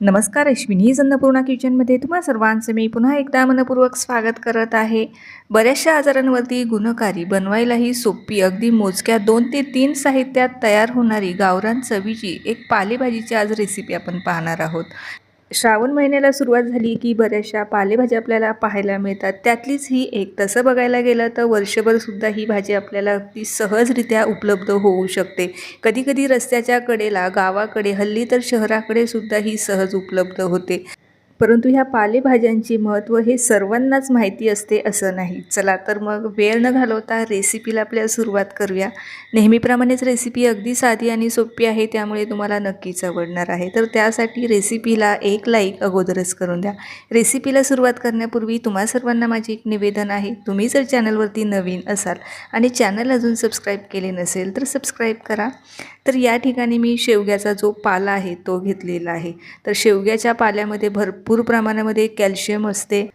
नमस्कार अश्विनी अन्नपूर्णा किचनमध्ये तुम्हा सर्वांचं मी पुन्हा एकदा मनपूर्वक स्वागत करत आहे. बऱ्याचशा आजारांवरती गुणकारी बनवायलाही सोपी अगदी मोजक्या दोन ते तीन साहित्यात तयार होणारी गावरान चवीची एक पालेभाजीची आज रेसिपी आपण पाहणार आहोत. श्रावण महिन्याला सुरुवात झाली की बऱ्याचशा पालेभाज्या आपल्याला पाहायला मिळतात. त्यातलीच ही एक तसं बघायला गेलं तर वर्षभरसुद्धा ही भाजी आपल्याला अगदी सहजरित्या उपलब्ध होऊ शकते. कधीकधी रस्त्याच्या कडेला गावाकडे हल्ली तर शहराकडे सुद्धा ही सहज उपलब्ध होते. परंतु ह्या पालेभाज्यांचे महत्त्व हे सर्वांनाच माहिती असते असं नाही. चला तर मग वेळ न घालवता रेसिपीला आपल्या सुरुवात करूया. नेहमीप्रमाणेच रेसिपी अगदी साधी आणि सोपी आहे त्यामुळे तुम्हाला नक्कीच आवडणार आहे. तर त्यासाठी रेसिपीला एक लाईक अगोदरच करून द्या. रेसिपीला सुरुवात करण्यापूर्वी तुम्हा सर्वांना माझे एक निवेदन आहे. तुम्ही जर चॅनलवरती नवीन असाल आणि चॅनल अजून सबस्क्राईब केले नसेल तर सबस्क्राईब करा. तर या ठिकाणी मी शेवग्याचा जो पाला आहे तो घेतलेला आहे. तर शेवग्याच्या पाल्यामध्ये भरपूर प्रमाणामध्ये कॅल्शियम असते.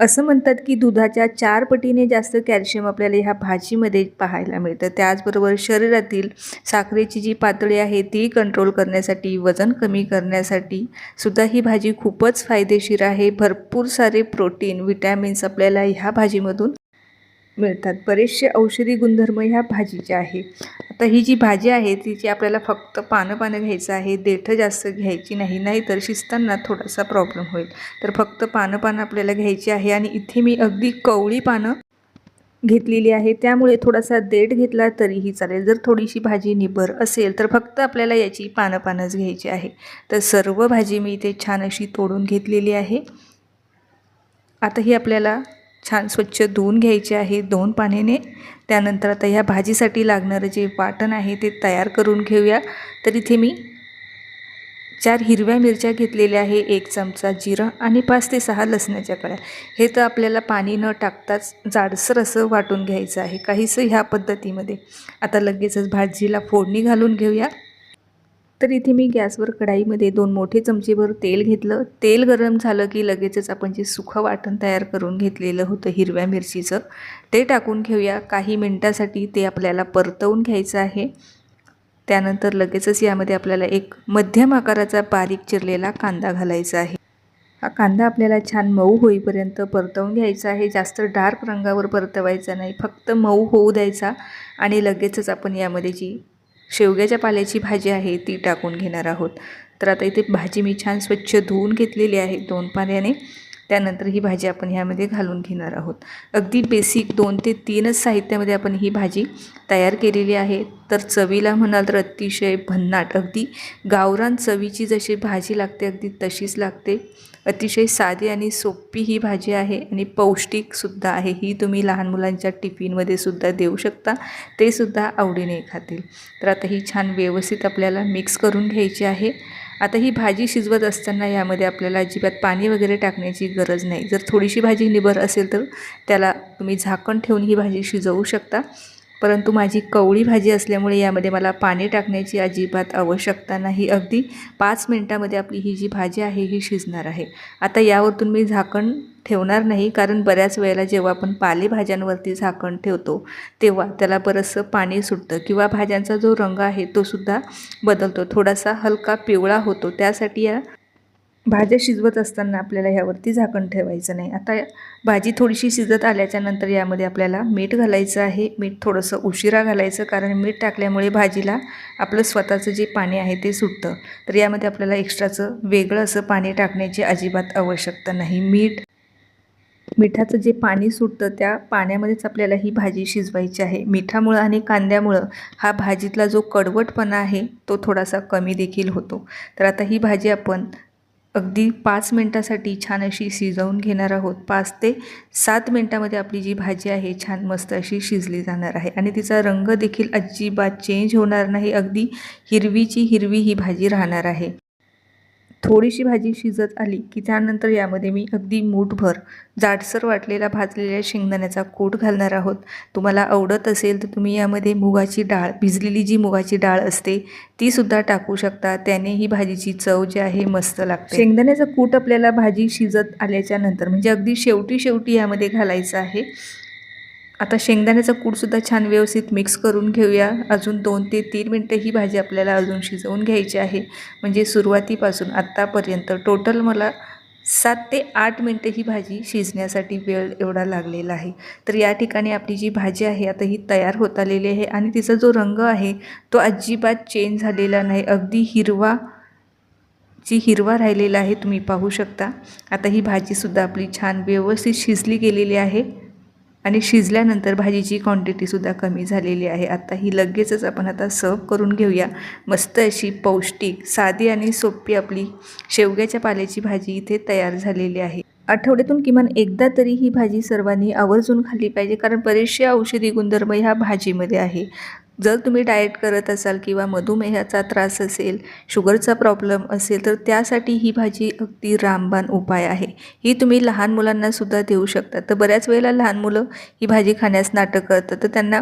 असं म्हणतात की दुधाच्या चार पटीने जास्त कॅल्शियम आपल्याला ह्या भाजीमध्ये पाहायला मिळतं. त्याचबरोबर शरीरातील साखरेची जी पातळी आहे ती कंट्रोल करण्यासाठी वजन कमी करण्यासाठी सुद्धा ही भाजी खूपच फायदेशीर आहे. भरपूर सारे प्रोटीन विटॅमिन्स आपल्याला ह्या भाजीमधून मिळतात. बरेचसे औषधी गुणधर्म ह्या भाजीचे आहे. आता ही जी भाजी आहे तिची आपल्याला फक्त पानं पानं घ्यायचं आहे देठं जास्त घ्यायची नाही नाहीतर शिजताना थोडासा प्रॉब्लेम होईल. तर फक्त पानं पानं आपल्याला घ्यायची आहे आणि इथे मी अगदी कवळी पानं घेतलेली आहे. त्यामुळे थोडासा देठ घेतला तरीही चालेल. जर थोडीशी भाजी निबर असेल तर फक्त आपल्याला याची पानं पानंच घ्यायची आहे. तर सर्व भाजी मी इथे छान अशी तोडून घेतलेली आहे. आता ही आपल्याला छान स्वच्छ धुवून घ्यायचे आहे. दोन पाण्याने. त्यानंतर आता ह्या भाजीसाठी लागणारं जे वाटण आहे ते तयार करून घेऊया. तर इथे मी चार हिरव्या मिरच्या घेतलेल्या आहे. एक चमचा जिरं आणि पाच ते सहा लसणाच्या कळ्या. हे तर आपल्याला पाणी न टाकताच जाडसर असं वाटून घ्यायचं आहे. काहीसं ह्या पद्धतीमध्ये. आता लगेचच भाजीला फोडणी घालून घेऊया. तर इथे मी गॅसवर कढाईमध्ये दोन मोठे चमचेभर तेल घेतलं. तेल गरम झालं की लगेचच आपण जे सुखं वाटण तयार करून घेतलेलं होतं हिरव्या मिरचीचं ते टाकून घेऊया. काही मिनटासाठी ते आपल्याला परतवून घ्यायचं आहे. त्यानंतर लगेचच यामध्ये आपल्याला एक मध्यम आकाराचा बारीक चिरलेला कांदा घालायचा आहे. हा कांदा आपल्याला छान मऊ होईपर्यंत परतवून घ्यायचा आहे. जास्त डार्क रंगावर परतवायचा नाही. फक्त मऊ होऊ द्यायचा आणि लगेचच आपण यामध्ये जी शेवग्याच्या पाल्याची भाजी आहे ती टाकून घेणार आहोत. तर आता इथे भाजी मी छान स्वच्छ धुवून घेतलेली आहे. दोन पाण्याने त्यानंतर ही भाजी आपण ह्यामध्ये घालून घेणार आहोत. अगदी बेसिक दोन ते तीनच साहित्यामध्ये आपण ही भाजी तयार केलेली आहे. तर चवीला म्हणाल तर अतिशय भन्नाट. अगदी गावरान चवीची जशी भाजी लागते अगदी तशीच लागते. अतिशय साधी आणि सोपी ही भाजी आहे आणि पौष्टिकसुद्धा आहे. ही तुम्ही लहान मुलांच्या टिफिनमध्ये सुद्धा देऊ शकता. ते सुद्धा आवडीने खातील. तर आता ही छान व्यवस्थित आपल्याला मिक्स करून घ्यायची आहे. आता ही भाजी शिजवत असताना यामध्ये आपल्याला अजिबात पाणी वगैरे टाकण्याची गरज नाही. जर थोडीशी भाजी निबर असेल तर त्याला तुम्ही झाकण ठेवून ही भाजी शिजवू शकता. परंतु माझी कवळी भाजी असल्यामुळे यामध्ये मला पाणी टाकण्याची अजिबात आवश्यकता नाही. अगदी पाच मिनटामध्ये आपली ही जी भाजी आहे ही शिजणार आहे. आता यावरतून मी झाकण ठेवणार नाही कारण बऱ्याच वेळेला जेव्हा आपण पालेभाज्यांवरती झाकण ठेवतो तेव्हा त्याला बरंचसं पाणी सुटतं किंवा भाज्यांचा जो रंग आहे तो सुद्धा बदलतो. थोडासा हलका पिवळा होतो. त्यासाठी या भाज्या शिजवत असताना आपल्याला ह्यावरती झाकण ठेवायचं नाही. आता भाजी थोडीशी शिजत आल्याच्यानंतर यामध्ये आपल्याला मीठ घालायचं आहे. मीठ थोडंसं उशिरा घालायचं कारण मीठ टाकल्यामुळे भाजीला आपलं स्वतःचं जे पाणी आहे ते सुटतं. तर यामध्ये आपल्याला एक्स्ट्राचं वेगळं असं पाणी टाकण्याची अजिबात आवश्यकता नाही. मीठ मिठाचं जे पाणी सुटतं त्या पाण्यामध्येच आपल्याला ही भाजी शिजवायची आहे. मिठामुळं आणि कांद्यामुळं हा भाजीतला जो कडवटपणा आहे तो थोडासा कमी देखील होतो. तर आता ही भाजी आपण अगदी पाच मिनटासाठी छान अशी शिजवून घेणार आहोत. पाच ते सात मिनटामध्ये आपली जी भाजी आहे छान मस्त अशी शिजली जाणार आहे. आणि तिचा रंग देखील अजिबात चेंज होणार नाही. अगदी हिरवीची हिरवी ही भाजी राहणार आहे. थोडीशी भाजी शिजत आली की त्यानंतर यामध्ये मी अगदी मूठभर जाडसर वाटलेला भाजलेल्या शेंगदाण्याचा कूट घालणार आहोत. तुम्हाला आवडत असेल तर तुम्ही यामध्ये मुगाची डाळ भिजलेली जी मुगाची डाळ असते ती सुद्धा टाकू शकता. त्याने ही भाजीची चव जी आहे मस्त लागते. शेंगदाण्याचा कूट आपल्याला भाजी शिजत आल्याच्यानंतर म्हणजे अगदी शेवटी शेवटी यामध्ये घालायचं आहे. आता शेंगदाण्याचा कूडसुद्धा छान व्यवस्थित मिक्स करून घेऊया. अजून दोन ते तीन मिनटं ही भाजी आपल्याला अजून शिजवून घ्यायची आहे. म्हणजे सुरुवातीपासून आत्तापर्यंत टोटल मला सात ते आठ मिनटं ही भाजी शिजण्यासाठी वेळ एवढा लागलेला आहे. तर या ठिकाणी आपली जी भाजी आहे आता ही तयार होत आलेली आहे आणि तिचा जो रंग आहे तो अजिबात चेंज झालेला नाही. अगदी हिरवा जी हिरवा राहिलेला आहे तुम्ही पाहू शकता. आता ही भाजीसुद्धा आपली छान व्यवस्थित शिजली गेलेली आहे. आणि शिजल्यानंतर भाजीची क्वांटिटीसुद्धा कमी झालेली आहे. आता ही लगेचच आपण आता सर्व करून घेऊया. मस्त अशी पौष्टिक साधी आणि सोपी आपली शेवग्याच्या पाल्याची भाजी इथे तयार झालेली आहे. आठवड्यातून किमान एकदा तरी ही भाजी सर्वांनी आवर्जून खाल्ली पाहिजे कारण बरेचसे औषधी गुणधर्म ह्या भाजीमध्ये आहे. जर तुम्ही डाएट करत असाल किंवा मधुमेहाचा त्रास असेल शुगरचा प्रॉब्लेम असेल तर त्यासाठी ही भाजी अगदी रामबाण उपाय आहे. ही तुम्ही लहान मुलांनासुद्धा देऊ शकता. तर बऱ्याच वेळेला लहान मुलं ही भाजी खाण्यास नाटक करतात. तर त्यांना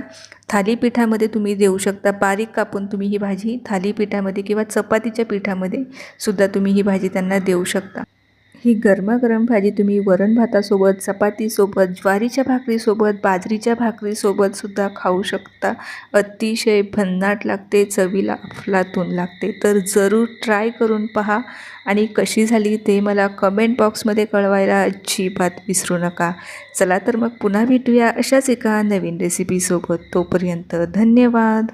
थालीपीठामध्ये तुम्ही देऊ शकता. बारीक कापून तुम्ही ही भाजी थालीपीठामध्ये किंवा चपातीच्या पिठामध्ये सुद्धा तुम्ही ही भाजी त्यांना देऊ शकता. ही गरमागरम भाजी तुम्ही वरण भातासोबत चपातीसोबत ज्वारीच्या भाकरीसोबत बाजरीच्या भाकरीसोबत सुद्धा खाऊ शकता. अतिशय भन्नाट लागते चवीला अफलातून लागते. तर जरूर ट्राय करून पहा. आणि कशी झाली ते मला कमेंट बॉक्समध्ये कळवायला अजिबात विसरू नका. चला तर मग पुन्हा भेटूया अशाच एका नवीन रेसिपीसोबत तोपर्यंत धन्यवाद.